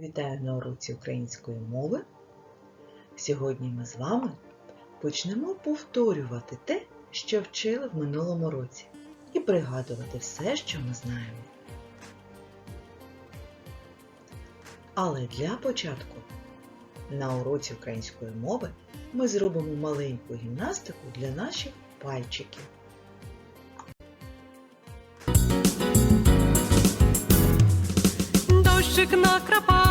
Вітаю на уроці української мови. Сьогодні ми з вами почнемо повторювати те, що вчили в минулому році, і пригадувати все, що ми знаємо. Але для початку на уроці української мови ми зробимо маленьку гімнастику для наших пальчиків. Дощик накрапає,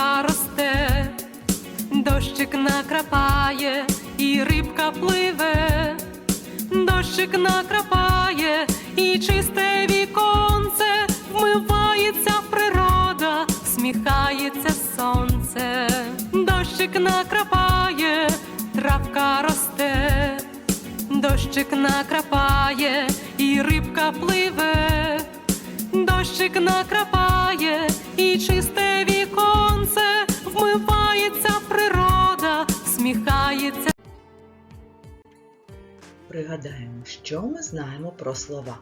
травка росте, дощик накрапає, і рибка пливе, дощик накрапає, і чисте віконце, вмивається природа, сміхається сонце, дощик накрапає, травка росте, дощик накрапає, і рибка пливе. Дощик накрапає і чисте віконце, Пригадаємо, що ми знаємо про слова.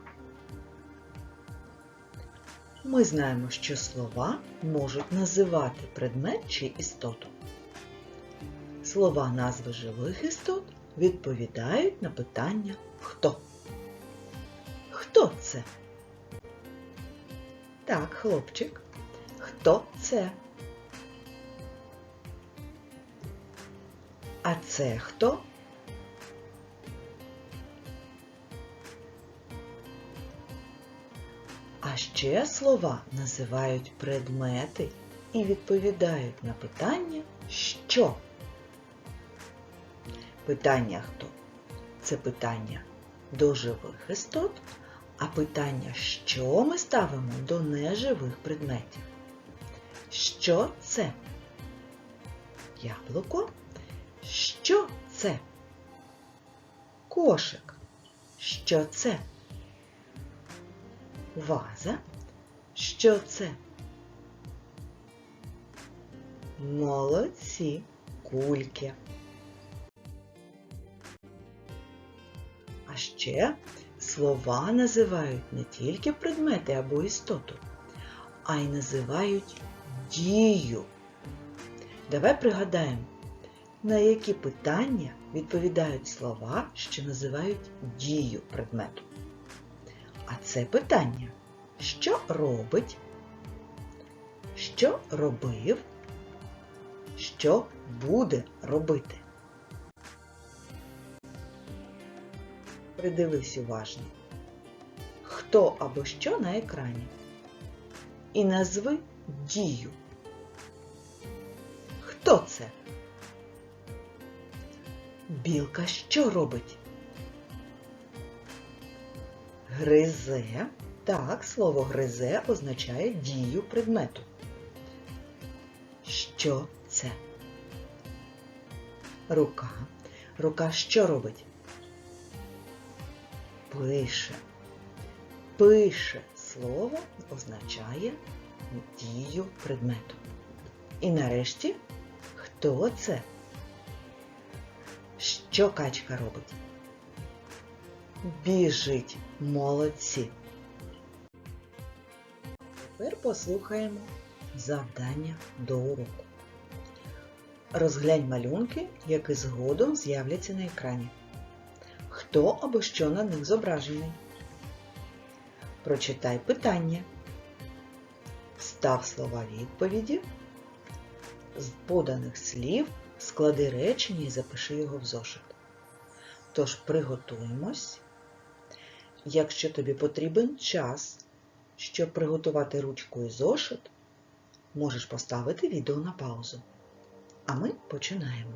Ми знаємо, що слова можуть називати предмет чи істоту. Слова назви живих істот відповідають на питання хто. Хто це? Так, хлопчик. Хто це? А це хто? Ще слова називають предмети і відповідають на питання що. Питання хто? Це питання до живих істот, а питання що ми ставимо до неживих предметів. Що це? Яблуко? Що це? Кошик. Що це? Ваза. Що це? Молодці кульки. А ще слова називають не тільки предмети або істоту, а й називають дію. Давай пригадаємо, на які питання відповідають слова, що називають дію предмету. А це питання, що робить, що робив, що буде робити. Придивись уважно, хто або що на екрані. І назви дію. Хто це? Білка що робить? Гризе. Так, слово гризе означає дію предмету. Що це? Рука. Рука що робить? Пише. Пише слово означає дію предмету. І нарешті, хто це? Що качка робить? Біжить молодці. Тепер послухаємо завдання до уроку. Розглянь малюнки, які згодом з'являться на екрані. Хто або що на них зображений? Прочитай питання. Став слова відповіді. З поданих слів склади речення і запиши його в зошит. Тож приготуємось. Якщо тобі потрібен час, щоб приготувати ручку і зошит, можеш поставити відео на паузу. А ми починаємо.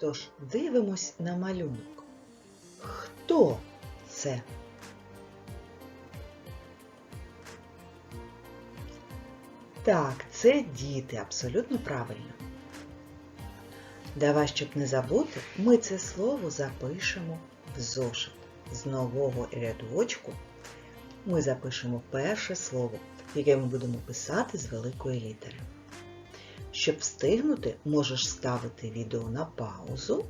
Тож дивимось на малюнок. Хто це? Так, це діти, абсолютно правильно. Давай, щоб не забути, ми це слово запишемо в зошит. З нового рядочку ми запишемо перше слово, яке ми будемо писати з великої літери. Щоб встигнути, можеш ставити відео на паузу,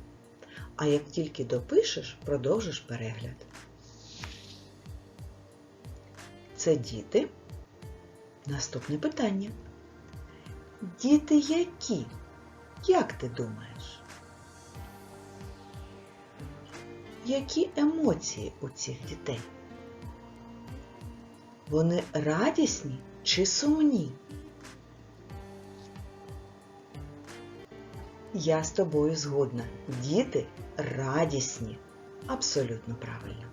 а як тільки допишеш, продовжиш перегляд. це діти. Наступне питання. Діти які? Як ти думаєш? Які емоції у цих дітей? Вони радісні чи сумні? Я з тобою згодна. Діти радісні. Абсолютно правильно.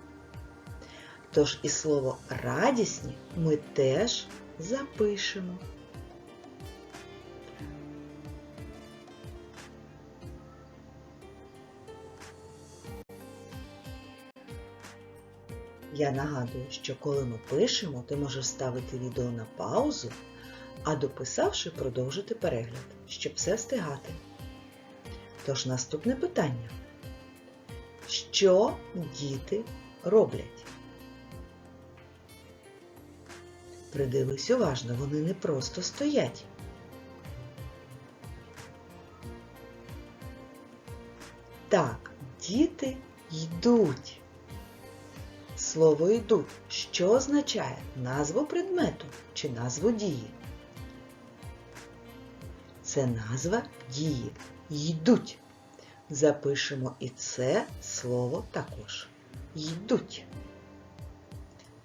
Тож і слово радісні ми теж запишемо. Я нагадую, що коли ми пишемо, ти можеш ставити відео на паузу, а дописавши, продовжити перегляд, щоб все встигати. Тож наступне питання. Що діти роблять? Придивись уважно, вони не просто стоять. Так, діти йдуть. Слово йдуть, що означає назву предмету чи назву дії? Це назва дії. Йдуть. Запишемо і це слово також. Йдуть.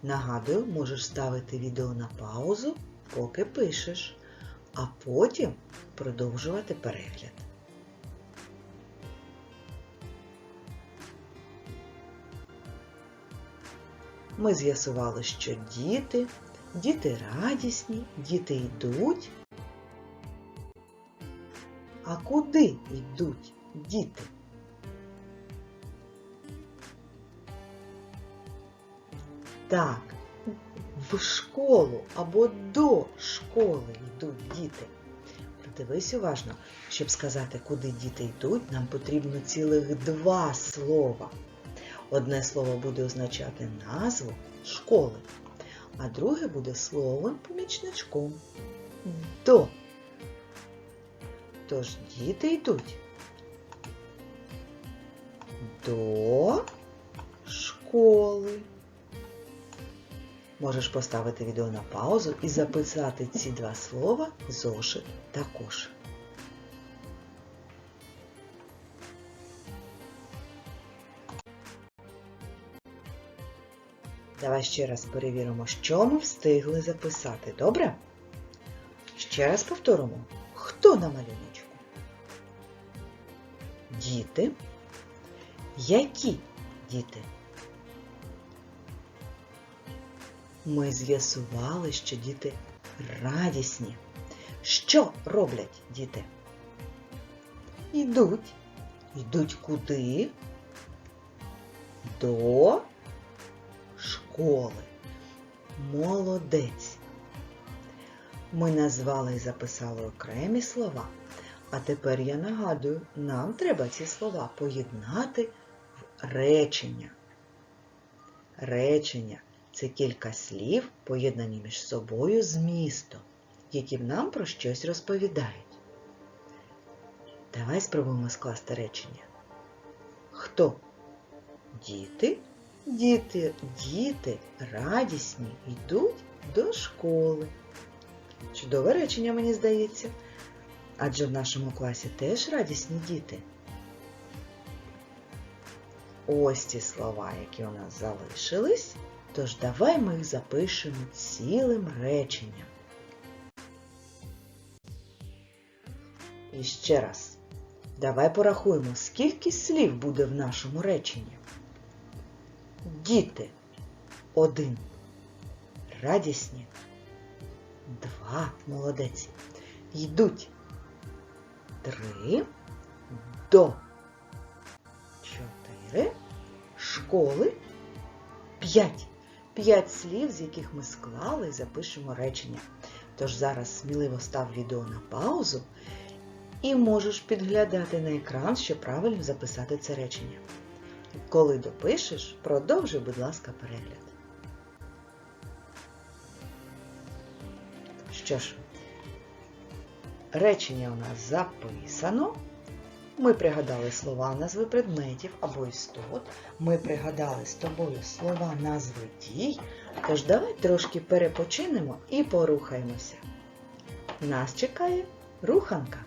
Нагадую, можеш ставити відео на паузу, поки пишеш, а потім продовжувати перегляд. Ми з'ясували, що діти, діти радісні, діти йдуть. А куди йдуть діти? Так, в школу або до школи йдуть діти. Придивись уважно, щоб сказати, куди діти йдуть, нам потрібно цілих два слова. Одне слово буде означати назву школи, а друге буде словом-помічничком до. Тож діти йдуть до школи. Можеш поставити відео на паузу і записати ці два слова зошит також. Давай ще раз перевіримо, що ми встигли записати. Добре? Ще раз повторимо. Хто на малюночку? Діти. Які діти? Ми з'ясували, що діти радісні. Що роблять діти? Йдуть. Йдуть куди? До школи. Молодець. Ми назвали і записали окремі слова. А тепер я нагадую, нам треба ці слова поєднати в речення. Речення це кілька слів, поєднані між собою змістом, які нам про щось розповідають. Давай спробуємо скласти речення. Хто? Діти. Діти, діти радісні йдуть до школи. Чудове речення, мені здається. Адже в нашому класі теж радісні діти. Ось ці слова, які у нас залишились, тож давай ми їх запишемо цілим реченням. І ще раз, давай порахуємо, скільки слів буде в нашому реченні. Діти один. Радісні. Два. Молодець. Йдуть. Три. До. Чотири. Школи. П'ять. П'ять слів, з яких ми склали і запишемо речення. Тож зараз сміливо став відео на паузу і можеш підглядати на екран, щоб правильно записати це речення. Коли допишеш, продовжуй, будь ласка, перегляд. Що ж, речення у нас записано. Ми пригадали слова назви предметів або істот. Ми пригадали з тобою слова назви дій, Тож давай трошки перепочинемо і порухаємося. Нас чекає руханка.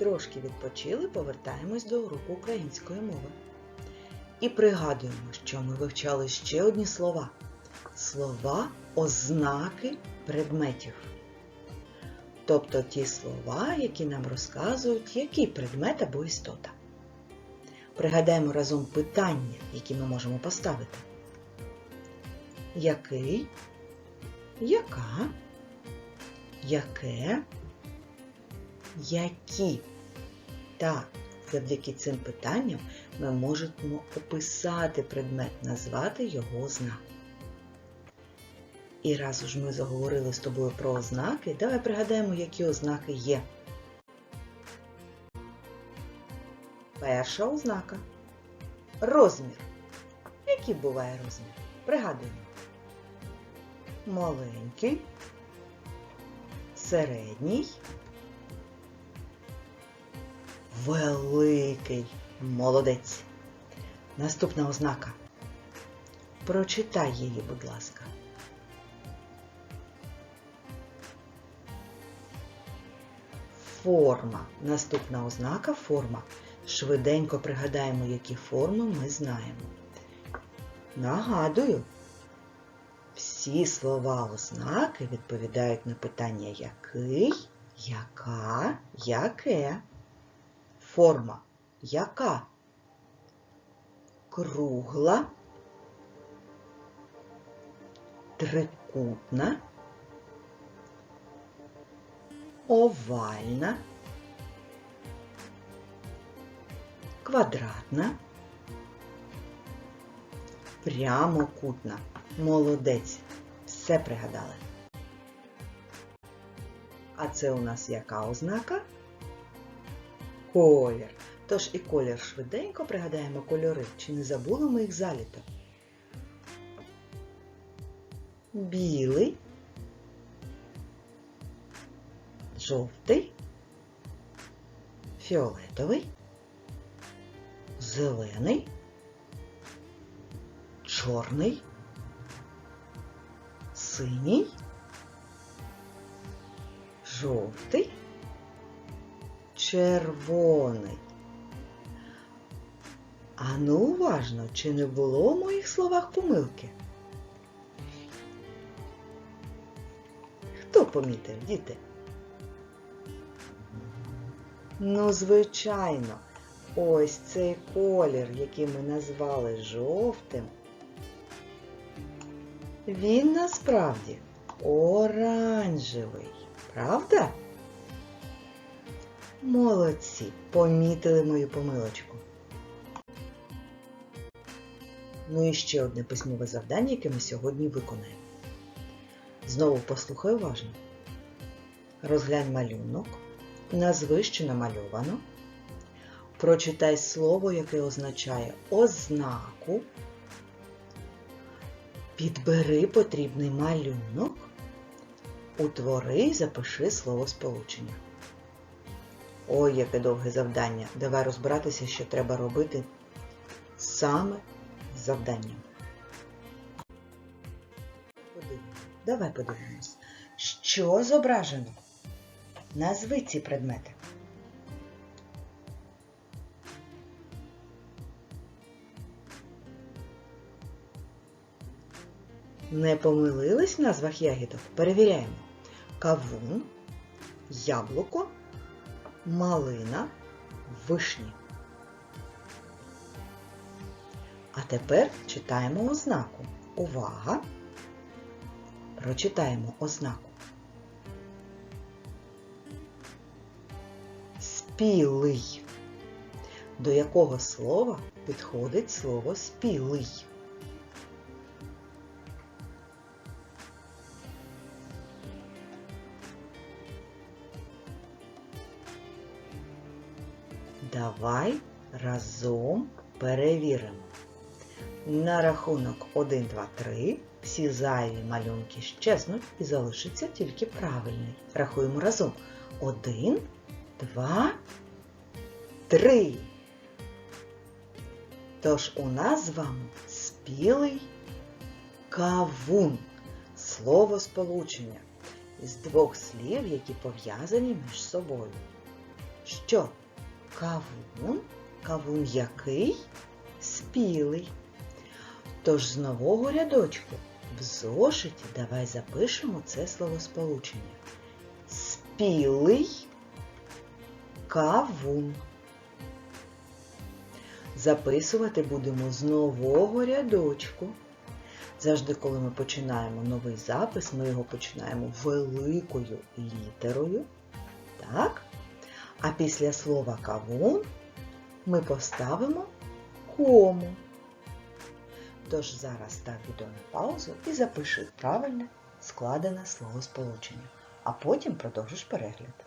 Трошки відпочили, повертаємось до уроку української мови. І пригадуємо, що ми вивчали ще одні слова. Слова ознаки предметів. Тобто ті слова, які нам розказують, який предмет або істота. Пригадаємо разом питання, які ми можемо поставити. Який? Яка? Яке? Які? Так, завдяки цим питанням ми можемо описати предмет, назвати його ознак. І раз уж ми заговорили з тобою про ознаки, давай пригадаємо, які ознаки є. Перша ознака. Розмір. Який буває розмір? Пригадуємо. Маленький, середній, великий. Молодець. Наступна ознака. Прочитай її, будь ласка. Форма. Наступна ознака форма. Швиденько пригадаємо, які форми ми знаємо. Нагадую, всі слова ознаки відповідають на питання який, яка, яке. Форма яка? Кругла, трикутна, овальна, квадратна, прямокутна. Молодець. Все пригадали. А це у нас яка ознака? Колір. Тож і колір швиденько пригадаємо кольори. Чи не забули ми їх заліто? Білий, жовтий, фіолетовий, зелений, чорний, синій, жовтий, червоний. А ну уважно, чи не було в моїх словах помилки? Хто помітив, діти? Ну, звичайно, ось цей колір, який ми назвали жовтим, він насправді оранжевий, правда? Молодці, помітили мою помилочку. Ну і ще одне письмове завдання, яке ми сьогодні виконаємо. Знову послухай уважно. Розглянь малюнок, назви, що намальовано. Прочитай слово, яке означає ознаку. Підбери потрібний малюнок. Утвори і запиши слово сполучення. Ой, яке довге завдання. Давай розбиратися, що треба робити саме з завданням. Давай подивимось. Що зображено? Назви ці предмети. Не помилились в назвах ягідок? Перевіряємо. Кавун, яблуко, малина, вишні. А тепер читаємо ознаку. Увага! Прочитаємо ознаку. Спілий. До якого слова підходить слово спілий? Давай разом перевіримо. На рахунок 1, 2, 3 всі зайві малюнки щезнуть і залишиться тільки правильний. Рахуємо разом. 1, 2, 3. Тож у нас з вами спілий кавун. Слово сполучення із двох слів, які пов'язані між собою. Що? Кавун? Кавун який? Спілий. Тож з нового рядочку в зошиті давай запишемо це словосполучення. Спілий кавун. Записувати будемо з нового рядочку. Завжди, коли ми починаємо новий запис, ми його починаємо великою літерою. Так? А після слова кавун ми поставимо кому. Тож зараз став відео на паузу і запиши правильне складене словосполучення, а потім продовжиш перегляд.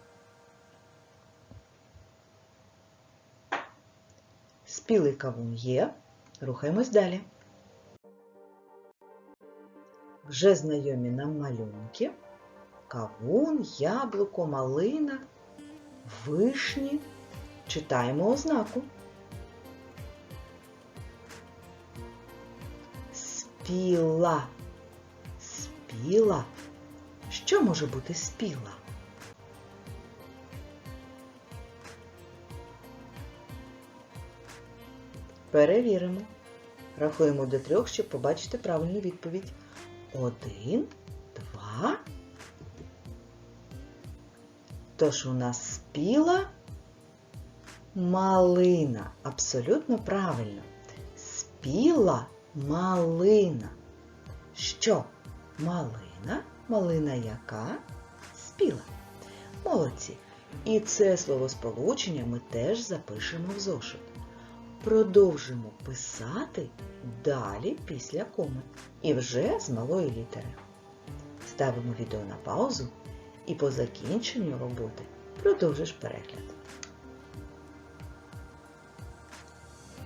Спілий кавун є. Рухаємось далі. Вже знайомі нам малюнки. Кавун, яблуко, малина, вишні. Читаємо ознаку. Спіла. Спіла. Що може бути спіла? Перевіримо. Рахуємо до трьох, щоб побачити правильну відповідь. Один, два. Тож у нас спіла малина. Абсолютно правильно. Спіла малина. Що? Малина? Малина яка? Спіла. Молодці. І це словосполучення ми теж запишемо в зошит. Продовжимо писати далі після коми. І вже з малої літери. Ставимо відео на паузу і по закінченню роботи продовжиш перегляд.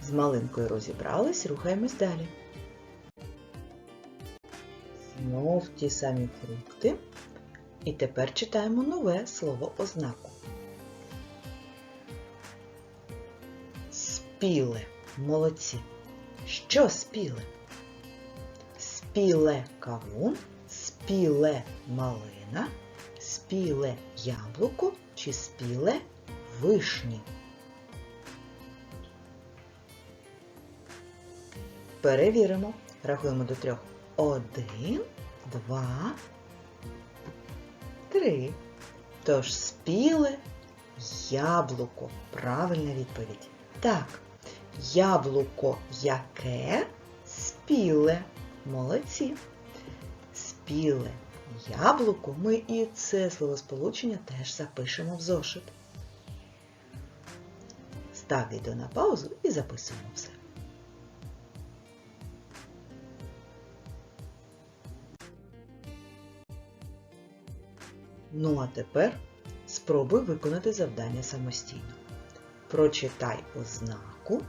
З малинкою розібрались, рухаємось далі. Знов ті самі фрукти. І тепер читаємо нове слово ознаку. Спіле. Молодці. Що спіле? Спіле кавун, спіле малина, спіле яблуко чи спіле вишні. Перевіримо. Рахуємо до трьох. Один, два, три. Тож спіле яблуко. Правильна відповідь. Так, яблуко яке? Спіле. Молодці. Спіле яблуко ми і це словосполучення теж запишемо в зошит. Став відео на паузу і записуємо все. Ну а тепер спробуй виконати завдання самостійно. Прочитай ознаку,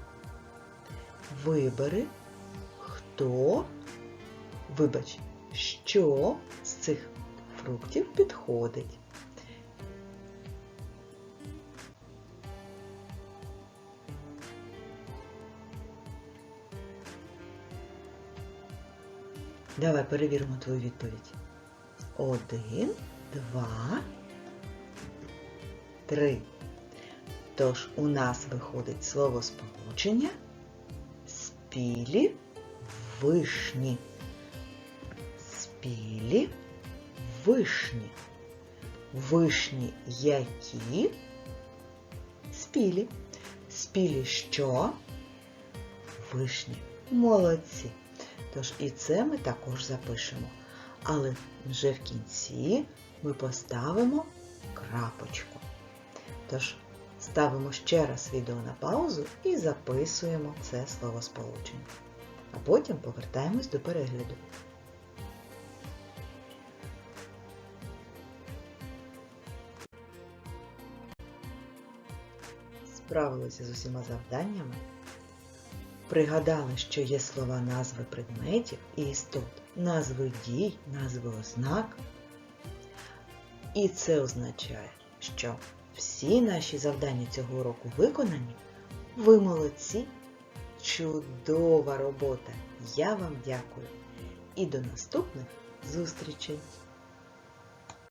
вибери, хто, вибач, що цих фруктів підходить. Давай перевіримо твою відповідь. Один, два, три. Тож у нас виходить слово сполучення спілі вишні. Спілі вишні. Вишні які? Спілі. Спілі що? Вишні. Молодці. Тож і це ми також запишемо. Але вже в кінці ми поставимо крапочку. Тож ставимо ще раз відео на паузу і записуємо це словосполучення. А потім повертаємось до перегляду. Справилися з усіма завданнями. Пригадали, що є слова назви предметів і істот, назви дій, назви ознак. І це означає, що всі наші завдання цього уроку виконані, ви молодці Чудова робота! Я вам дякую. І до наступних зустрічей!